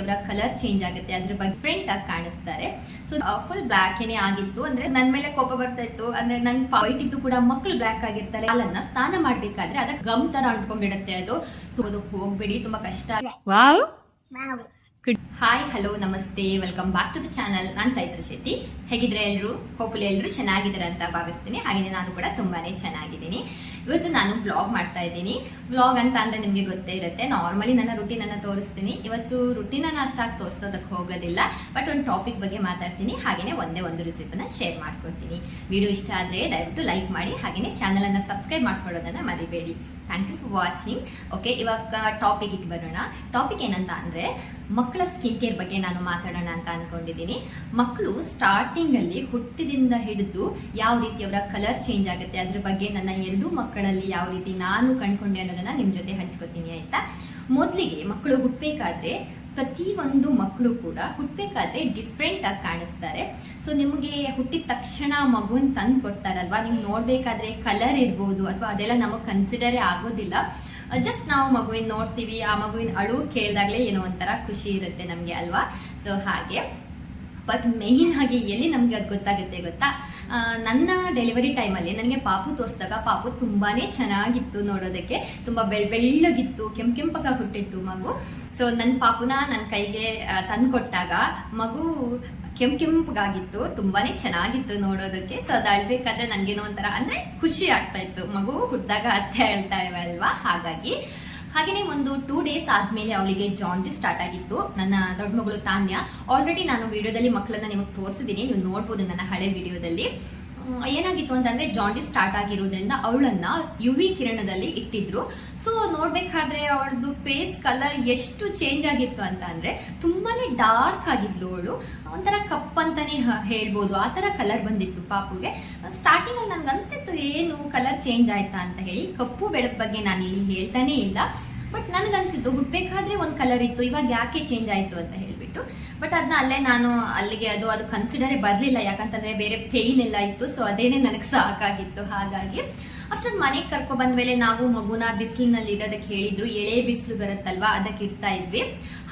ಅವರ colour change ಆಗುತ್ತೆ ಅದ್ರ ಬಗ್ಗೆ ಡಿಫ್ರೆಂಟ್ ಆಗಿ ಕಾಣಿಸ್ತಾರೆ. ಸೊ ಫುಲ್ ಬ್ಲ್ಯಾಕ್ ಏನೇ ಆಗಿತ್ತು ಅಂದ್ರೆ ನನ್ ಮೇಲೆ ಕೋಪ ಬರ್ತಾ ಇತ್ತು ಅಂದ್ರೆ ನನ್ ವೈಟ್ ಇದ್ದು ಕೂಡ ಮಕ್ಕಳು ಬ್ಲ್ಯಾಕ್ ಆಗಿರ್ತಾರೆ ಅಲ್ಲನ್ನ ಸ್ನಾನ ಮಾಡ್ಬೇಕಾದ್ರೆ ಅದ ಗಮ್ ತರ ಅಂಟ್ಕೊಂಡ್ಬಿಡುತ್ತೆ ಅದು. ಅದಕ್ಕೆ ಹೋಗ್ಬೇಡಿ ತುಂಬಾ ಕಷ್ಟ ಹಾಯ್ ಹಲೋ ನಮಸ್ತೆ welcome back to the channel ನಾನು ಚೈತ್ರ ಶೆಟ್ಟಿ. ಹೇಗಿದ್ರೆ ಎಲ್ಲರೂ ಹೋಪ್ಫುಲಿ ಎಲ್ಲರೂ ಚೆನ್ನಾಗಿದ್ದಾರೆ ಅಂತ ಭಾವಿಸ್ತೀನಿ. ಹಾಗೆ ನಾನು ಕೂಡ ತುಂಬಾನೇ ಚೆನ್ನಾಗಿದ್ದೀನಿ. ಇವತ್ತು ನಾನು ಬ್ಲಾಗ್ ಮಾಡ್ತಾ ಇದ್ದೀನಿ. ಬ್ಲಾಗ್ ಅಂತ ಅಂದ್ರೆ ನಿಮಗೆ ಗೊತ್ತೇ ಇರುತ್ತೆ. ನಾರ್ಮಲಿ ನನ್ನ ರುಟೀನ್ ಅನ್ನ ತೋರಿಸ್ತೀನಿ. ಇವತ್ತು ರುಟೀನ್ ಅನ್ನ ಅಷ್ಟಾಗಿ ತೋರಿಸೋದಕ್ಕೆ ಹೋಗೋದಿಲ್ಲ. ಬಟ್ ಒಂದು ಟಾಪಿಕ್ ಬಗ್ಗೆ ಮಾತಾಡ್ತೀನಿ. ಹಾಗೇನೆ ಒಂದೇ ಒಂದು ರೆಸಿಪಿನ ಶೇರ್ ಮಾಡ್ಕೊತೀನಿ ವಿಡಿಯೋ ಇಷ್ಟ ಆದರೆ ದಯವಿಟ್ಟು ಲೈಕ್ ಮಾಡಿ. ಹಾಗೇನೆ ಚಾನಲ್ ಅನ್ನ ಸಬ್ಸ್ಕ್ರೈಬ್ ಮಾಡ್ಕೊಳ್ಳೋದನ್ನ ಮರಿಬೇಡಿ. Thank you for watching okay ಇವಾಗ ಟಾಪಿಕ್ಗೆ ಬರೋಣ. ಟಾಪಿಕ್ ಏನಂತ ಅಂದ್ರೆ ಮಕ್ಕಳ ಸ್ಕಿನ್ ಕೇರ್ ಬಗ್ಗೆ ನಾನು ಮಾತಾಡೋಣ ಅಂತ ಅಂದ್ಕೊಂಡಿದ್ದೀನಿ ಮಕ್ಕಳು ಸ್ಟಾರ್ಟಿಂಗ್ ಅಲ್ಲಿ ಹುಟ್ಟಿದಿಂದ ಹಿಡಿದು ಯಾವ ರೀತಿ ಅವರ ಕಲರ್ ಚೇಂಜ್ ಆಗುತ್ತೆ, ಅದ್ರ ಬಗ್ಗೆ ನನ್ನ ಎರಡೂ ಮಕ್ಕಳಲ್ಲಿ ಯಾವ ರೀತಿ ನಾನು ಕಂಡ್ಕೊಂಡೆ ಅನ್ನೋದನ್ನ ನಿಮ್ಮ ಜೊತೆ ಹಂಚ್ಕೋತೀನಿ ಆಯಿತಾ? ಮೊದಲಿಗೆ ಮಕ್ಕಳು ಹುಟ್ಟಬೇಕಾದ್ರೆ ಪ್ರತಿಯೊಂದು ಮಕ್ಕಳು ಕೂಡ ಹುಟ್ಟಬೇಕಾದ್ರೆ ಡಿಫ್ರೆಂಟ್ ಆಗಿ ಕಾಣಿಸ್ತಾರೆ. ಸೊ ನಿಮಗೆ ಹುಟ್ಟಿದ ತಕ್ಷಣ ಮಗುವನ್ನು ತಂದು ಕೊಡ್ತಾರಲ್ವಾ ನೀವು ನೋಡ್ಬೇಕಾದ್ರೆ ಕಲರ್ ಇರ್ಬೋದು, ಅಥವಾ ಅದೆಲ್ಲ ನಮಗೆ ಕನ್ಸಿಡರೇ ಆಗೋದಿಲ್ಲ. ಜಸ್ಟ್ ನಾವು ಮಗುವಿನ ನೋಡ್ತೀವಿ, ಆ ಮಗುವಿನ ಅಳು ಕೇಳಿದಾಗಲೇ ಏನೋ ಒಂಥರ ಖುಷಿ ಇರುತ್ತೆ ನಮಗೆ ಅಲ್ವಾ? ಸೊ ಹಾಗೆ. ಬಟ್ ಮೇಯ್ನ್ ಆಗಿ ಎಲ್ಲಿ ನಮಗೆ ಅದು ಗೊತ್ತಾಗುತ್ತೆ ಗೊತ್ತಾ? ನನ್ನ ಡೆಲಿವರಿ ಟೈಮಲ್ಲಿ ನನಗೆ ಪಾಪು ತೋರಿಸಿದಾಗ ಪಾಪು ತುಂಬಾನೇ ಚೆನ್ನಾಗಿತ್ತು ನೋಡೋದಕ್ಕೆ. ತುಂಬ ಬೆಳ್, ಬೆಳ್ಳಗಿತ್ತು, ಕೆಂಪ್ ಕೆಂಪಗಾಗಿ ಹುಟ್ಟಿತ್ತು ಮಗು. ಸೊ ನನ್ನ ಪಾಪುನ ನನ್ನ ಕೈಗೆ ತಂದು ಕೊಟ್ಟಾಗ ಮಗು ಕೆಂಪ್ ಕೆಂಪಗಾಗಿತ್ತು, ತುಂಬಾನೇ ಚೆನ್ನಾಗಿತ್ತು ನೋಡೋದಕ್ಕೆ. ಸೊ ಅದು ಅಳ್ಬೇಕಾದ್ರೆ ನನಗೇನೋ ಒಂಥರ, ಅಂದ್ರೆ ಖುಷಿ ಆಗ್ತಾ ಇತ್ತು. ಮಗು ಹುಟ್ಟಿದಾಗ ಅತ್ತೆ ಹೇಳ್ತಾ ಇವೆ ಅಲ್ವಾ? ಹಾಗಾಗಿ. ಹಾಗೆಯೇ ಒಂದು ಟೂ ಡೇಸ್ ಆದ್ಮೇಲೆ ಅವಳಿಗೆ ಜಾಂಡಿಸ್ ಸ್ಟಾರ್ಟ್ ಆಗಿತ್ತು. ನನ್ನ ದೊಡ್ಡ ಮಗಳು ತಾನ್ಯ ಆಲ್ರೆಡಿ ನಾನು ವಿಡಿಯೋದಲ್ಲಿ ಮಕ್ಕಳನ್ನ ನಿಮಗೆ ತೋರಿಸಿದ್ದೀನಿ ನೀವು ನೋಡ್ಬೋದು ನನ್ನ ಹಳೆ ವಿಡಿಯೋದಲ್ಲಿ ಏನಾಗಿತ್ತು ಅಂತಂದ್ರೆ ಜಾಂಡಿಸ್ ಸ್ಟಾರ್ಟ್ ಆಗಿರೋದ್ರಿಂದ ಅವಳನ್ನ ಯು ವಿ ಕಿರಣದಲ್ಲಿ ಇಟ್ಟಿದ್ರು. ಸೊ ನೋಡ್ಬೇಕಾದ್ರೆ ಅವಳದು ಫೇಸ್ ಕಲರ್ ಎಷ್ಟು ಚೇಂಜ್ ಆಗಿತ್ತು ಅಂತ ಅಂದ್ರೆ ತುಂಬಾನೇ ಡಾರ್ಕ್ ಆಗಿದ್ಲು ಅವಳು. ಒಂಥರ ಕಪ್ ಅಂತಾನೆ ಹೇಳ್ಬೋದು. ಆ ತರ ಕಲರ್ ಬಂದಿತ್ತು ಪಾಪುಗೆ. ಸ್ಟಾರ್ಟಿಂಗ್ ಅಲ್ಲಿ ನನ್ಗೆ ಅನಿಸ್ತಿತ್ತು, ಏನು ಕಲರ್ ಚೇಂಜ್ ಆಯ್ತಾ ಅಂತ ಹೇಳಿ. ಕಪ್ಪು ಬೆಳಕು ಬಗ್ಗೆ ನಾನು ಇಲ್ಲಿ ಹೇಳ್ತಾನೆ ಇಲ್ಲ. ಬಟ್ ನನ್ಗನ್ಸಿದ್ದು ಹುಟ್ಟಬೇಕಾದ್ರೆ ಒಂದು ಕಲರ್ ಇತ್ತು, ಇವಾಗ ಯಾಕೆ ಚೇಂಜ್ ಆಯ್ತು ಅಂತ ಹೇಳ್ಬಿಟ್ಟು. ಬಟ್ ಅದನ್ನ ಅಲ್ಲೇ ನಾನು ಅಲ್ಲಿಗೆ ಅದು ಅದು ಕನ್ಸಿಡರೇ ಬರಲಿಲ್ಲ, ಯಾಕಂತಂದ್ರೆ ಬೇರೆ ಪೇಯ್ನ್ ಎಲ್ಲ ಇತ್ತು ಸೊ ಅದೇನೆ ನನಗೆ ಸಾಕಾಗಿತ್ತು, ಹಾಗಾಗಿ. ಅಷ್ಟೊಂದು ಮನೆಗೆ ಕರ್ಕೊ ಬಂದ್ಮೇಲೆ ನಾವು ಮಗುನ ಬಿಸಿಲಿನಲ್ಲಿ ಇಡೋದಕ್ಕೆ ಹೇಳಿದ್ರು, ಎಳೆ ಬಿಸಿಲು ಬರುತ್ತಲ್ವಾ, ಅದಕ್ಕೆ ಇಡ್ತಾ ಇದ್ವಿ.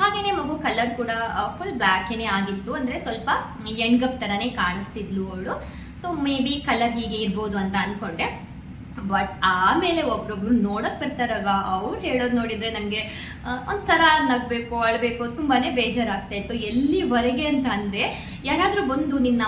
ಹಾಗೇನೆ ಮಗು ಕಲರ್ ಕೂಡ ಫುಲ್ ಬ್ಲ್ಯಾಕೇನೆ ಆಗಿತ್ತು, ಅಂದ್ರೆ ಸ್ವಲ್ಪ ಎಣ್ಗಪ್ ಥರನೇ ಕಾಣಿಸ್ತಿದ್ಲು ಅವಳು. ಸೊ ಮೇ ಬಿ ಕಲರ್ ಹೀಗೆ ಇರ್ಬೋದು ಅಂತ ಅನ್ಕೊಂಡೆ. ಬಟ್ ಆಮೇಲೆ ಒಬ್ರೊಬ್ರು ನೋಡಕ್ ಬರ್ತಾರಲ್ವ? ಅವ್ರು ಹೇಳೋದು ನೋಡಿದ್ರೆ ನನಗೆ ಒಂಥರ ನಗ್ಬೇಕು, ಅಳ್ಬೇಕು, ತುಂಬಾನೇ ಬೇಜಾರಾಗ್ತಾ ಇತ್ತು. ಎಲ್ಲಿವರೆಗೆ ಅಂತ ಅಂದ್ರೆ, ಯಾರಾದ್ರೂ ಬಂದು ನಿನ್ನ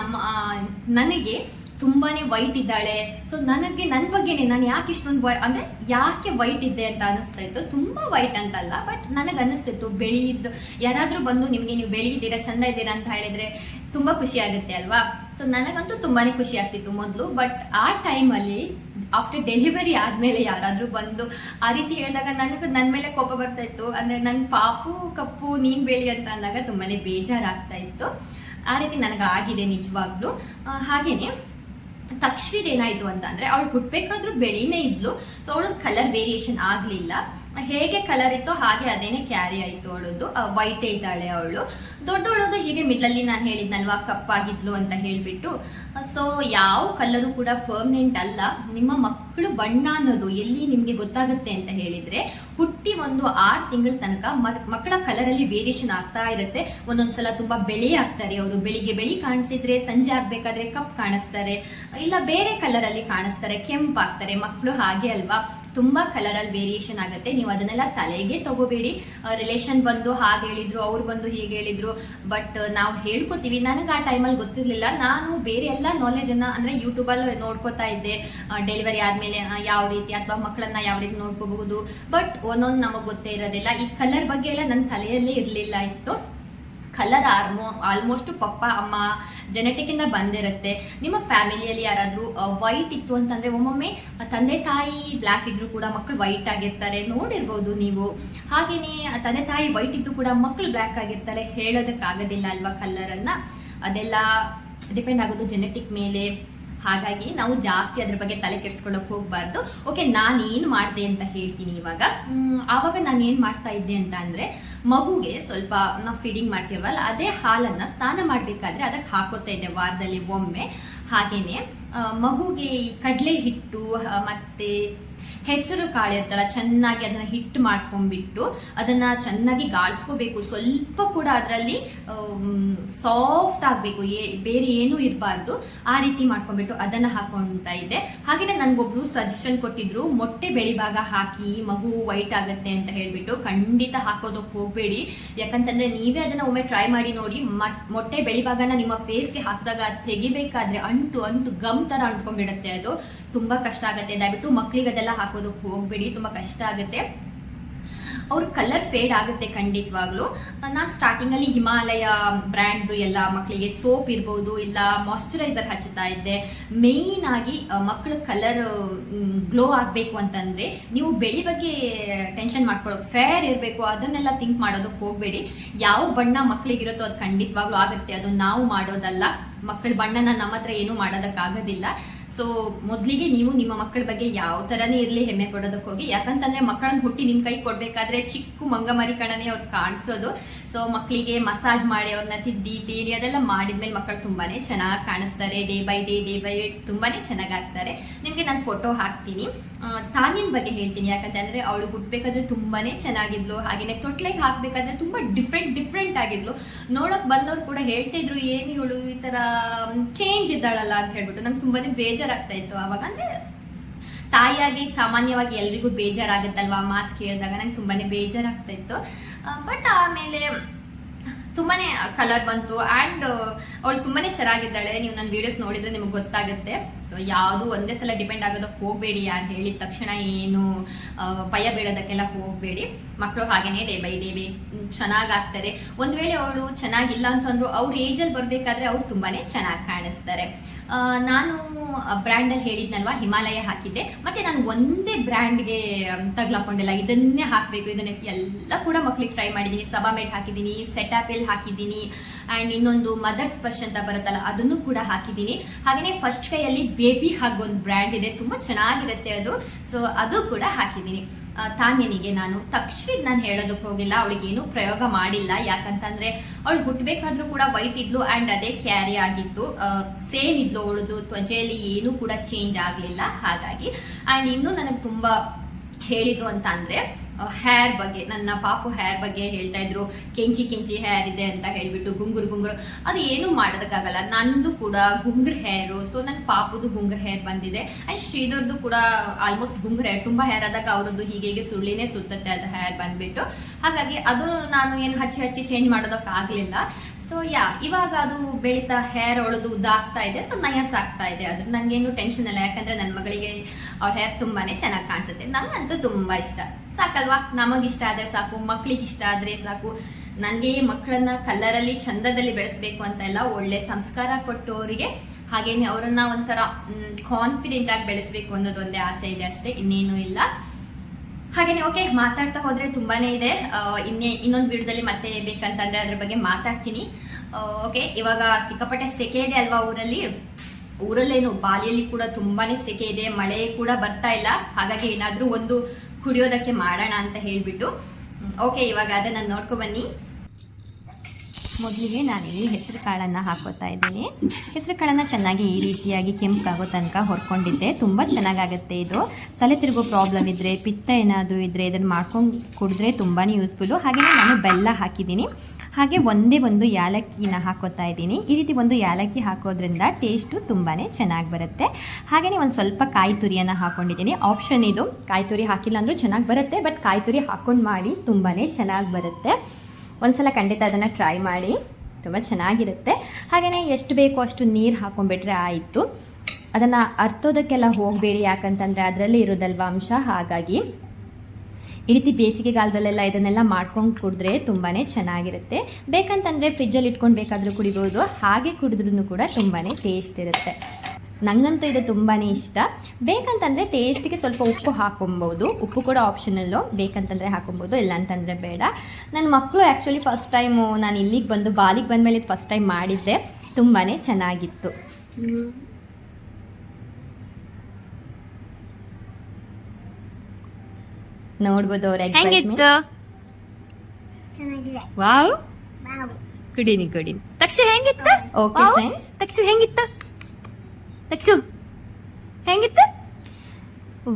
ನನಗೆ ತುಂಬಾನೇ ವೈಟ್ ಇದ್ದಾಳೆ. ಸೊ ನನಗೆ ನನ್ನ ಬಗ್ಗೆನೇ ನಾನು ಯಾಕೆ ಇಷ್ಟೊಂದು ಅಂದ್ರೆ ಯಾಕೆ ವೈಟ್ ಇದ್ದೆ ಅಂತ ಅನಿಸ್ತಾ ಇತ್ತು. ತುಂಬಾ ವೈಟ್ ಅಂತಲ್ಲ ಬಟ್ ನನಗೆ ಅನಿಸ್ತಿತ್ತು. ಬೆಳೆಯಿದ್ದು ಯಾರಾದ್ರೂ ಬಂದು ನಿಮಗೆ ನೀವು ಬೆಳೆಯಿದ್ದೀರಾ ಚಂದ ಇದ್ದೀರಾ ಅಂತ ಹೇಳಿದ್ರೆ ತುಂಬಾ ಖುಷಿ ಆಗುತ್ತೆ ಅಲ್ವಾ? ಸೊ ನನಗಂತೂ ತುಂಬಾನೇ ಖುಷಿ ಆಗ್ತಿತ್ತು ಮೊದಲು ಬಟ್ ಆ ಟೈಮಲ್ಲಿ ಆಫ್ಟರ್ ಡೆಲಿವರಿ ಆದ್ಮೇಲೆ ಯಾರಾದ್ರೂ ಬಂದು ಆ ರೀತಿ ಹೇಳಿದಾಗ ನನಗೆ ನನ್ನ ಮೇಲೆ ಕೋಪ ಬರ್ತಾ ಇತ್ತು. ಅಂದ್ರೆ ನನ್ನ ಪಾಪು ಕಪ್ಪು ನೀನ್ ಬೆಳಿ ಅಂತ ಅಂದಾಗ ತುಂಬಾನೇ ಬೇಜಾರಾಗ್ತಾ ಇತ್ತು. ಆ ರೀತಿ ನನಗೆ ಆಗಿದೆ ನಿಜವಾಗ್ಲೂ. ಆ, ಏನಾಯಿತು ಏನಾಯ್ತು ಅಂತ ಅಂದ್ರೆ ಅವಳು ಹುಟ್ಟಬೇಕಾದ್ರೂ ಬೆಳಿನೇ ಇದ್ಲು. ಸೊ ಅವಳೊಂದು ಕಲರ್ ವೇರಿಯೇಷನ್ ಆಗ್ಲಿಲ್ಲ. ಹೇಗೆ ಕಲರ್ ಇತ್ತು ಹಾಗೆ ಅದೇನೆ ಕ್ಯಾರಿ ಆಯಿತು ಅವಳದ್ದು ವೈಟೇ ಇದ್ದಾಳೆ ಅವಳು. ದೊಡ್ಡವಳದು ಹೀಗೆ ಮಿಡ್ಲಲ್ಲಿ ನಾನು ಹೇಳಿದ್ನಲ್ವಾ, ಕಪ್ಪಾಗಿದ್ಲು ಅಂತ ಹೇಳಿಬಿಟ್ಟು. ಸೊ ಯಾವ ಕಲರು ಕೂಡ ಪರ್ಮನೆಂಟ್ ಅಲ್ಲ. ನಿಮ್ಮ ಮಕ್ಕಳು ಬಣ್ಣ ಅನ್ನೋದು ಎಲ್ಲಿ ನಿಮಗೆ ಗೊತ್ತಾಗುತ್ತೆ ಅಂತ ಹೇಳಿದ್ರೆ, ಹುಟ್ಟಿ ಒಂದು ಆರು ತಿಂಗಳ ತನಕ ಮಕ್ಕಳ ಕಲರಲ್ಲಿ ವೇರಿಯೇಷನ್ ಆಗ್ತಾ ಇರುತ್ತೆ. ಒಂದೊಂದ್ಸಲ ತುಂಬಾ ಬೆಳೆ ಆಗ್ತಾರೆ ಅವರು. ಬೆಳಿಗ್ಗೆ ಬೆಳಿ ಕಾಣಿಸಿದ್ರೆ, ಸಂಜೆ ಆಗಬೇಕಾದ್ರೆ ಕಪ್ ಕಾಣಿಸ್ತಾರೆ. ಇಲ್ಲ ಬೇರೆ ಕಲರಲ್ಲಿ ಕಾಣಿಸ್ತಾರೆ ಕೆಂಪಾಗ್ತಾರೆ ಮಕ್ಕಳು ಹಾಗೆ ಅಲ್ವಾ? ತುಂಬಾ ಕಲರಲ್ಲಿ ವೇರಿಯೇಷನ್ ಆಗುತ್ತೆ. ನೀವು ಅದನ್ನೆಲ್ಲ ತಲೆಗೆ ತಗೋಬೇಡಿ. ರಿಲೇಷನ್ ಬಂದು ಹಾಗೆ ಹೇಳಿದ್ರು, ಅವ್ರು ಬಂದು ಹೀಗೆ ಹೇಳಿದ್ರು. ಬಟ್ ನಾವು ಹೇಳ್ಕೊತೀವಿ. ನನಗೆ ಆ ಟೈಮಲ್ಲಿ ಗೊತ್ತಿರಲಿಲ್ಲ. ನಾನು ಬೇರೆ ಎಲ್ಲ ನಾಲೆಜ್ ಅನ್ನ ಅಂದ್ರೆ ಯೂಟ್ಯೂಬ್ ಅಲ್ಲಿ ನೋಡ್ಕೋತಾ ಇದ್ದೆ. ಡೆಲಿವರಿ ಆದ್ಮೇಲೆ ಯಾವ ರೀತಿ ಅಥವಾ ಮಕ್ಕಳನ್ನ ಯಾವ ರೀತಿ ನೋಡ್ಕೋಬಹುದು. ಬಟ್ ಒಂದೊಂದು ನಮಗೆ ಗೊತ್ತೇ ಇರೋದಿಲ್ಲ. ಈ ಕಲರ್ ಬಗ್ಗೆ ಎಲ್ಲ ನನ್ನ ತಲೆಯಲ್ಲೇ ಇರಲಿಲ್ಲ ಇತ್ತು. ಕಲರ್ ಆರ್ಮೋ ಆಲ್ಮೋಸ್ಟ್ ಪಪ್ಪ, ಅಮ್ಮ ಜೆನೆಟಿಕ್ ಇಂದ ಬಂದಿರುತ್ತೆ. ನಿಮ್ಮ ಫ್ಯಾಮಿಲಿಯಲ್ಲಿ ಯಾರಾದ್ರೂ ವೈಟ್ ಇತ್ತು ಅಂತಂದ್ರೆ ಒಮ್ಮೊಮ್ಮೆ ತಂದೆ ತಾಯಿ ಬ್ಲ್ಯಾಕ್ ಇದ್ರು ಕೂಡ ಮಕ್ಕಳು ವೈಟ್ ಆಗಿರ್ತಾರೆ. ನೋಡಿರ್ಬೋದು ನೀವು. ಹಾಗೇನೆ ತಂದೆ ತಾಯಿ ವೈಟ್ ಇದ್ದು ಕೂಡ ಮಕ್ಕಳು ಬ್ಲ್ಯಾಕ್ ಆಗಿರ್ತಾರೆ. ಹೇಳೋದಕ್ಕಾಗೋದಿಲ್ಲ ಅಲ್ವಾ ಕಲರ್ ಅನ್ನ? ಅದೆಲ್ಲ ಡಿಪೆಂಡ್ ಆಗೋದು ಜೆನೆಟಿಕ್ ಮೇಲೆ. ಹಾಗಾಗಿ ನಾವು ಜಾಸ್ತಿ ಅದ್ರ ಬಗ್ಗೆ ತಲೆ ಕೆಡಿಸ್ಕೊಳ್ಳೋಕೆ ಹೋಗ್ಬಾರ್ದು. ಓಕೆ ನಾನು ಏನು ಮಾಡಿದೆ ಅಂತ ಹೇಳ್ತೀನಿ ಇವಾಗ. ಆವಾಗ ನಾನು ಏನು ಮಾಡ್ತಾ ಇದ್ದೆ ಅಂತ ಅಂದ್ರೆ ಮಗುಗೆ ಸ್ವಲ್ಪ ನಾವು ಫೀಡಿಂಗ್ ಮಾಡ್ತೀವಲ್ಲ ಅದೇ ಹಾಲನ್ನ ಸ್ನಾನ ಮಾಡಬೇಕಾದ್ರೆ ಅದಕ್ಕೆ ಹಾಕೋತಾ ಇದ್ದೆ ವಾರದಲ್ಲಿ ಒಮ್ಮೆ. ಹಾಗೇನೆ ಆ, ಮಗುಗೆ ಈ ಕಡಲೆ ಹಿಟ್ಟು ಮತ್ತೆ ಹೆಸರು ಕಾಳು ಇರ್ತಲ್ಲ ಚೆನ್ನಾಗಿ ಅದನ್ನ ಹಿಟ್ಟು ಮಾಡ್ಕೊಂಡ್ಬಿಟ್ಟು ಅದನ್ನ ಚೆನ್ನಾಗಿ ಗಾಳಿಸ್ಕೋಬೇಕು. ಸ್ವಲ್ಪ ಕೂಡ ಅದರಲ್ಲಿ ಸಾಫ್ಟ್ ಆಗಬೇಕು. ಬೇರೆ ಏನೂ ಇರಬಾರ್ದು. ಆ ರೀತಿ ಮಾಡ್ಕೊಂಡ್ಬಿಟ್ಟು ಅದನ್ನ ಹಾಕೊಂತ ಇದ್ದೆ. ಹಾಗೆಯೇ ನನ್ಗೊಬ್ರು ಸಜೆಷನ್ ಕೊಟ್ಟಿದ್ರು, ಮೊಟ್ಟೆ ಬೆಳಿಭಾಗ ಹಾಕಿ ಮಗು ವೈಟ್ ಆಗುತ್ತೆ ಅಂತ ಹೇಳ್ಬಿಟ್ಟು ಖಂಡಿತ ಹಾಕೋದಕ್ಕೆ ಹೋಗಬೇಡಿ. ಯಾಕಂತಂದ್ರೆ ನೀವೇ ಅದನ್ನ ಒಮ್ಮೆ ಟ್ರೈ ಮಾಡಿ ನೋಡಿ ಮೊಟ್ಟೆ ಮೊಟ್ಟೆ ಬೆಳಿಭಾಗನ ನಿಮ್ಮ ಫೇಸ್ಗೆ ಹಾಕಿದಾಗ ತೆಗಿಬೇಕಾದ್ರೆ ಅಂಟು ಅಂಟು ಗಮ್ ತರ ಅಂಟ್ಕೊಂಡ್ಬಿಡುತ್ತೆ ಅದು. ತುಂಬಾ ಕಷ್ಟ ಆಗುತ್ತೆ. ದಯವಿಟ್ಟು ಮಕ್ಕಳಿಗೆ ಅದೆಲ್ಲ ಹಾಕೋದಕ್ಕೆ ಹೋಗ್ಬೇಡಿ, ತುಂಬಾ ಕಷ್ಟ ಆಗುತ್ತೆ. ಅವ್ರ ಕಲರ್ ಫೇಡ್ ಆಗುತ್ತೆ ಖಂಡಿತವಾಗ್ಲೂ. ನಾನು ಸ್ಟಾರ್ಟಿಂಗಲ್ಲಿ ಹಿಮಾಲಯ ಬ್ರ್ಯಾಂಡ್ದು ಎಲ್ಲ ಮಕ್ಕಳಿಗೆ ಸೋಪ್ ಇರ್ಬೋದು, ಇಲ್ಲ ಮಾಯಶ್ಚರೈಸರ್ ಹಚ್ಚುತ್ತಾ ಇದ್ದೆ. ಮೇಯ್ನ್ ಆಗಿ ಮಕ್ಕಳ ಕಲರ್ ಗ್ಲೋ ಆಗಬೇಕು ಅಂತಂದ್ರೆ ನೀವು ಬೆಳಿ ಬಗ್ಗೆ ಟೆನ್ಷನ್ ಮಾಡ್ಕೊಳ್ಳೋದು. ಫೇರ್ ಇರಬೇಕು, ಅದನ್ನೆಲ್ಲ ಥಿಂಕ್ ಮಾಡೋದಕ್ಕೆ ಹೋಗಬೇಡಿ. ಯಾವ ಬಣ್ಣ ಮಕ್ಕಳಿಗಿರುತ್ತೋ ಅದು ಖಂಡಿತವಾಗ್ಲೂ ಆಗುತ್ತೆ. ಅದು ನಾವು ಮಾಡೋದಲ್ಲ. ಮಕ್ಕಳ ಬಣ್ಣನ ನಮ್ಮ ಹತ್ರ ಏನೂ ಮಾಡೋದಕ್ಕಾಗೋದಿಲ್ಲ. ಸೊ ಮೊದಲಿಗೆ ನೀವು ನಿಮ್ಮ ಮಕ್ಕಳ ಬಗ್ಗೆ ಯಾವ ಥರನೇ ಇರಲಿ ಹೆಮ್ಮೆ ಪಡೋದಕ್ಕೆ ಹೋಗಿ. ಯಾಕಂತಂದ್ರೆ ಮಕ್ಕಳನ್ನ ಹುಟ್ಟಿ ನಿಮ್ಮ ಕೈ ಕೊಡಬೇಕಾದ್ರೆ ಚಿಕ್ಕ ಮಂಗಮರಿ ಕಣನೇ ಅವ್ರು ಕಾಣಿಸೋದು. ಸೊ ಮಕ್ಕಳಿಗೆ ಮಸಾಜ್ ಮಾಡಿ ಅವ್ರನ್ನ ತಿದ್ದಿ, ತೀರಿ, ಅದೆಲ್ಲ ಮಾಡಿದ್ಮೇಲೆ ಮಕ್ಕಳು ತುಂಬಾನೇ ಚೆನ್ನಾಗಿ ಕಾಣಿಸ್ತಾರೆ. Day by day day by day ತುಂಬಾನೇ ಚೆನ್ನಾಗಿ ಆಗ್ತಾರೆ ನಿಮಗೆ ನಾನು ಫೋಟೋ ಹಾಕ್ತೀನಿ. ತಾನಿನ ಬಗ್ಗೆ ಹೇಳ್ತೀನಿ. ಯಾಕಂತಂದ್ರೆ ಅವಳು ಹುಟ್ಟಬೇಕಾದ್ರೆ ತುಂಬಾನೇ ಚೆನ್ನಾಗಿದ್ಲು. ಹಾಗೆಯೇ ತೊಟ್ಲೆಗೆ ಹಾಕ್ಬೇಕಾದ್ರೆ ತುಂಬಾ ಡಿಫ್ರೆಂಟ್ ಡಿಫ್ರೆಂಟ್ ಆಗಿದ್ಲು. ನೋಡಕ್ ಬಂದವ್ರು ಕೂಡ ಹೇಳ್ತಿದ್ರು ಏನು ಇವಳು ಈ ತರ ಚೇಂಜ್ ಇದ್ದಾಳಲ್ಲ? ಅಂತ ಹೇಳ್ಬಿಟ್ಟು ನಂಗೆ ತುಂಬಾನೇ ಬೇಜಾರಾಗ್ತಾ ಇತ್ತು ಅವಾಗ. ಅಂದ್ರೆ ತಾಯಿಯಾಗಿ ಸಾಮಾನ್ಯವಾಗಿ ಎಲ್ರಿಗೂ ಬೇಜಾರಾಗುತ್ತಲ್ವಾ ಮಾತು ಕೇಳಿದಾಗ? ನಂಗೆ ತುಂಬಾನೇ ಬೇಜಾರಾಗ್ತಾ ಇತ್ತು. ಬಟ್ ಆಮೇಲೆ ತುಂಬಾನೇ ಕಲರ್ ಬಂತು ಆ್ಯಂಡ್ ಅವಳು ತುಂಬಾನೇ ಚೆನ್ನಾಗಿದ್ದಾಳೆ. ನೀವು ನನ್ನ ವಿಡಿಯೋಸ್ ನೋಡಿದ್ರೆ ನಿಮಗೆ ಗೊತ್ತಾಗುತ್ತೆ. ಸೊ ಯಾವುದು ಒಂದೇ ಸಲ ಡಿಪೆಂಡ್ ಆಗೋದಕ್ಕೆ ಹೋಗಬೇಡಿ ಯಾರು ಹೇಳಿದ ತಕ್ಷಣ ಏನು ಭಯ ಬೀಳೋದಕ್ಕೆಲ್ಲ ಹೋಗಬೇಡಿ. ಮಕ್ಕಳು ಹಾಗೇನೆ ಡೇ ಬೈ ಡೇ ಬೇ, ಚೆನ್ನಾಗಾಗ್ತಾರೆ. ಒಂದು ವೇಳೆ ಅವಳು ಚೆನ್ನಾಗಿಲ್ಲ ಅಂತಂದ್ರು ಅವ್ರ ಏಜಲ್ಲಿ ಬರಬೇಕಾದ್ರೆ ಅವ್ರು ತುಂಬಾನೇ ಚೆನ್ನಾಗಿ ಕಾಣಿಸ್ತಾರೆ. ನಾನು ಬ್ರ್ಯಾಂಡಲ್ಲಿ ಹೇಳಿದ್ನಲ್ವಾ, ಹಿಮಾಲಯ ಹಾಕಿದ್ದೆ. ಮತ್ತೆ ನಾನು ಒಂದೇ ಬ್ರ್ಯಾಂಡ್ಗೆ ತಗ್ಲಾಕೊಂಡಿಲ್ಲ ಇದನ್ನೇ ಹಾಕಬೇಕು, ಇದನ್ನ, ಎಲ್ಲ ಕೂಡ ಮಕ್ಳಿಗೆ ಟ್ರೈ ಮಾಡಿದ್ದೀನಿ. ಸಬಾಮೇಟ್ ಹಾಕಿದ್ದೀನಿ ಸೆಟಾಪೆಲ್ ಹಾಕಿದ್ದೀನಿ ಆ್ಯಂಡ್ ಇನ್ನೊಂದು ಮದರ್ ಸ್ಪರ್ಶ್ ಅಂತ ಬರುತ್ತಲ್ಲ, ಅದನ್ನು ಕೂಡ ಹಾಕಿದ್ದೀನಿ. ಹಾಗೆಯೇ ಫಸ್ಟ್ ಕೈಯಲ್ಲಿ ಬೇಬಿ ಹಾಗೊಂದು ಬ್ರ್ಯಾಂಡ್ ಇದೆ, ತುಂಬ ಚೆನ್ನಾಗಿರುತ್ತೆ ಅದು. ಸೊ ಅದು ಕೂಡ ಹಾಕಿದ್ದೀನಿ. ತಾನ್ಯನಿಗೆ ನಾನು ತಕ್ಷಣ ನಾನು ಹೇಳೋದಕ್ಕೆ ಹೋಗಿಲ್ಲ, ಅವಳಿಗೆ ಏನು ಪ್ರಯೋಗ ಮಾಡಿಲ್ಲ. ಯಾಕಂತಂದ್ರೆ ಅವಳು ಹುಟ್ಟಬೇಕಾದ್ರೂ ಕೂಡ ವೈಟ್ ಇದ್ಲು ಆ್ಯಂಡ್ ಅದೇ ಕ್ಯಾರಿ ಆಗಿತ್ತು. ಸೇಮ್ ಇದ್ಲು, ಅವಳದು ತ್ವಜೆಯಲ್ಲಿ ಏನೂ ಕೂಡ ಚೇಂಜ್ ಆಗಲಿಲ್ಲ. ಹಾಗಾಗಿ ಆ್ಯಂಡ್ ಇನ್ನೂ ನನಗೆ ತುಂಬ ಹೇಳಿದ್ದು ಅಂತ ಅಂದರೆ ಹೇರ್ ಬಗ್ಗೆ, ನನ್ನ ಪಾಪು ಹೇರ್ ಬಗ್ಗೆ ಹೇಳ್ತಾ ಇದ್ರು. ಕೆಂಚಿ ಕೆಂಚಿ ಹೇರ್ ಇದೆ ಅಂತ ಹೇಳ್ಬಿಟ್ಟು ಗುಂಗುರು ಗುಂಗುರು. ಅದು ಏನು ಮಾಡೋದಕ್ಕಾಗಲ್ಲ. ನಂದು ಕೂಡ ಗುಂಗುರ್ ಹೇರು ಸೊ ನನ್ನ ಪಾಪುದು ಗುಂಗುರ್ ಹೇರ್ ಬಂದಿದೆ. ಆ್ಯಂಡ್ ಶ್ರೀಧರ್ದು ಕೂಡ ಆಲ್ಮೋಸ್ಟ್ ಗುಂಗುರ್ ಹೇರ್ ತುಂಬ ಹೇರ್ ಆದಾಗ ಅವರದ್ದು ಹೀಗೆ ಹೀಗೆ ಸುಳ್ಳಿನೇ ಸುತ್ತತ್ತೆ ಅದು ಹೇರ್ ಬಂದ್ಬಿಟ್ಟು. ಹಾಗಾಗಿ ಅದು ನಾನು ಏನು ಹಚ್ಚಿ ಹಚ್ಚಿ ಚೇಂಜ್ ಮಾಡೋದಕ್ಕಾಗಲಿಲ್ಲ. ಸೊ ಯಾ ಇವಾಗ ಅದು ಬೆಳೀತಾ ಹೇರ್ ಒಳದು ಉದಾಗ್ತಾ ಇದೆ. ಸೊ ನಯಸ್ ಆಗ್ತಾ ಇದೆ. ಅದ್ರ ನಂಗೇನು ಟೆನ್ಷನ್ ಇಲ್ಲ. ಯಾಕಂದ್ರೆ ನನ್ನ ಮಗಳಿಗೆ ಅವಳ ಹೇರ್ ತುಂಬಾನೇ ಚೆನ್ನಾಗಿ ಕಾಣಿಸುತ್ತೆ. ನನಗಂತೂ ತುಂಬಾ ಇಷ್ಟ. ಸಾಕಲ್ವಾ? ನಮಗಿಷ್ಟ ಆದ್ರೆ ಸಾಕು. ಮಕ್ಳಿಗೆ ಇಷ್ಟ ಆದ್ರೆ ಸಾಕು. ನನಗೆ ಮಕ್ಕಳನ್ನ ಕಲ್ಲರಲ್ಲಿ, ಚಂದದಲ್ಲಿ ಬೆಳೆಸ್ಬೇಕು ಅಂತ ಎಲ್ಲ ಒಳ್ಳೆ ಸಂಸ್ಕಾರ ಕೊಟ್ಟವರಿಗೆ ಹಾಗೇನೆ ಅವರನ್ನ ಒಂಥರ ಕಾನ್ಫಿಡೆಂಟ್ ಆಗಿ ಬೆಳೆಸ್ಬೇಕು ಅನ್ನೋದೊಂದೇ ಆಸೆ ಇದೆ ಅಷ್ಟೇ. ಇನ್ನೇನು ಇಲ್ಲ. ಹಾಗೇನೆ ಓಕೆ ಮಾತಾಡ್ತಾ ಹೋದ್ರೆ ತುಂಬಾನೇ ಇದೆ. ಇನ್ನೇ, ಇನ್ನೊಂದು ವಿಡಿಯೋದಲ್ಲಿ ಮತ್ತೆ ಬೇಕಂತಂದ್ರೆ ಅದ್ರ ಬಗ್ಗೆ ಮಾತಾಡ್ತೀನಿ. ಓಕೆ ಇವಾಗ ಸಿಕ್ಕಾಪಟ್ಟೆ ಸೆಕೆ ಇದೆ ಅಲ್ವಾ ಊರಲ್ಲಿ? ಊರಲ್ಲೇನು, ಬಾಲಿಯಲ್ಲಿ ಕೂಡ ತುಂಬಾನೇ ಸೆಕೆ ಇದೆ, ಮಳೆ ಕೂಡ ಬರ್ತಾ ಇಲ್ಲ. ಹಾಗಾಗಿ ಏನಾದ್ರೂ ಒಂದು ಕುಡಿಯೋದಕ್ಕೆ ಮಾಡೋಣ ಅಂತ ಹೇಳ್ಬಿಟ್ಟು. ಓಕೆ ಇವಾಗ ಅದನ್ನ ನೋಡ್ಕೊ ಬನ್ನಿ. ಮೊದಲಿಗೆ ನಾನಿಲ್ಲಿ ಹೆಸರು ಕಾಳನ್ನು ಹಾಕೋತಾ ಇದ್ದೀನಿ. ಹೆಸರು ಕಾಳನ್ನು ಚೆನ್ನಾಗಿ ಈ ರೀತಿಯಾಗಿ ಕೆಂಪಾಗೋ ತನಕ ಹೊರ್ಕೊಂಡಿದ್ದೆ. ತುಂಬ ಚೆನ್ನಾಗಾಗುತ್ತೆ ಇದು. ತಲೆ ತಿರುಗೋ ಪ್ರಾಬ್ಲಮ್ ಇದ್ದರೆ ಪಿತ್ತ ಏನಾದರೂ ಇದ್ದರೆ ಇದನ್ನು ಮಾಡ್ಕೊಂಡು ಕುಡಿದ್ರೆ ತುಂಬಾ ಯೂಸ್ಫುಲ್ಲು ಹಾಗೆಯೇ ನಾನು ಬೆಲ್ಲ ಹಾಕಿದ್ದೀನಿ. ಹಾಗೆ ಒಂದೇ ಒಂದು ಯಾಲಕ್ಕಿನ ಹಾಕೋತಾ ಇದ್ದೀನಿ. ಈ ರೀತಿ ಒಂದು ಯಾಲಕ್ಕಿ ಹಾಕೋದ್ರಿಂದ ಟೇಸ್ಟು ತುಂಬಾ ಚೆನ್ನಾಗಿ ಬರುತ್ತೆ. ಹಾಗೆಯೇ ಒಂದು ಸ್ವಲ್ಪ ಕಾಯಿ ತುರಿಯನ್ನು ಹಾಕೊಂಡಿದ್ದೀನಿ. ಆಪ್ಷನ್ ಇದು. ಕಾಯಿ ತುರಿ ಹಾಕಿಲ್ಲ ಅಂದರೂ ಚೆನ್ನಾಗಿ ಬರುತ್ತೆ ಬಟ್ ಕಾಯಿ ತುರಿ ಹಾಕೊಂಡು ಮಾಡಿ ತುಂಬಾ ಚೆನ್ನಾಗಿ ಬರುತ್ತೆ. ಒಂದ್ಸಲ ಖಂಡಿತ ಅದನ್ನು ಟ್ರೈ ಮಾಡಿ. ತುಂಬ ಚೆನ್ನಾಗಿರುತ್ತೆ. ಹಾಗೆಯೇ ಎಷ್ಟು ಬೇಕೋ ಅಷ್ಟು ನೀರು ಹಾಕೊಂಡ್ಬಿಟ್ರೆ ಆಯಿತು. ಅದನ್ನು ಅರ್ತೋದಕ್ಕೆಲ್ಲ ಹೋಗಬೇಡಿ ಯಾಕಂತಂದರೆ ಅದರಲ್ಲಿ ಇರೋದಲ್ವ ಅಂಶ. ಹಾಗಾಗಿ ಈ ರೀತಿ ಬೇಸಿಗೆಗಾಲದಲ್ಲೆಲ್ಲ ಇದನ್ನೆಲ್ಲ ಮಾಡ್ಕೊಂಡು ಕುಡಿದ್ರೆ ತುಂಬಾ ಚೆನ್ನಾಗಿರುತ್ತೆ. ಬೇಕಂತಂದರೆ ಫ್ರಿಜ್ಜಲ್ಲಿ ಇಟ್ಕೊಂಡು ಬೇಕಾದರೂ ಕುಡಿಬೋದು. ಹಾಗೆ ಕುಡಿದ್ರೂ ಕೂಡ ತುಂಬಾ ಟೇಸ್ಟ್ ಇರುತ್ತೆ. ನಂಗಂತೂ ಇದು ತುಂಬಾ ಇಷ್ಟ. ಬೇಕಂತಂದರೆ ಟೇಸ್ಟಿಗೆ ಸ್ವಲ್ಪ ಉಪ್ಪು ಹಾಕೊಬೋದು. ಉಪ್ಪು ಕೂಡ ಆಪ್ಷನಲ್ಲು ಬೇಕಂತಂದರೆ ಹಾಕೊಬೋದು ಇಲ್ಲ ಅಂತಂದರೆ ಬೇಡ. ನನ್ನ ಮಕ್ಕಳು ಆ್ಯಕ್ಚುಲಿ ಫಸ್ಟ್ ಟೈಮು ನಾನು ಇಲ್ಲಿಗೆ ಬಂದು ಬಾಲಿಗೆ ಬಂದಮೇಲೆ ಫಸ್ಟ್ ಟೈಮ್ ಮಾಡಿದ್ದೆ. ತುಂಬಾ ಚೆನ್ನಾಗಿತ್ತು. ನೋಡ್ಬೋದು ಅವ್ರ ವಾವ್. ಕುಡೀನಿ ಕುಡೀನಿ. ತಕ್ಷು ಹೆಂಗಿತ್ತು? ಓಕೆ. ಫ್ರೆಂಡ್ಸ್ ತಕ್ಷ ಹೆಂಗಿತ್ತು? ತಕ್ಷು ಹೆಂಗಿತ್ತು?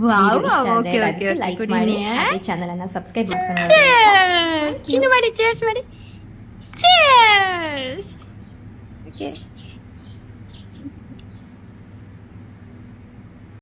ವಾವ್ ಓಕೆ ಓಕೆ ಲೈಕ್ ಮಾಡಿ ಚಾನೆಲ್ ಅನ್ನ ಸಬ್ಸ್ಕ್ರೈಬ್ ಮಾಡ್ಕೊಂಡು ಮಾಡಿ ಚೇರ್ಸ್ ಮಾಡಿ ಚೇರ್ಸ್ ಓಕೆ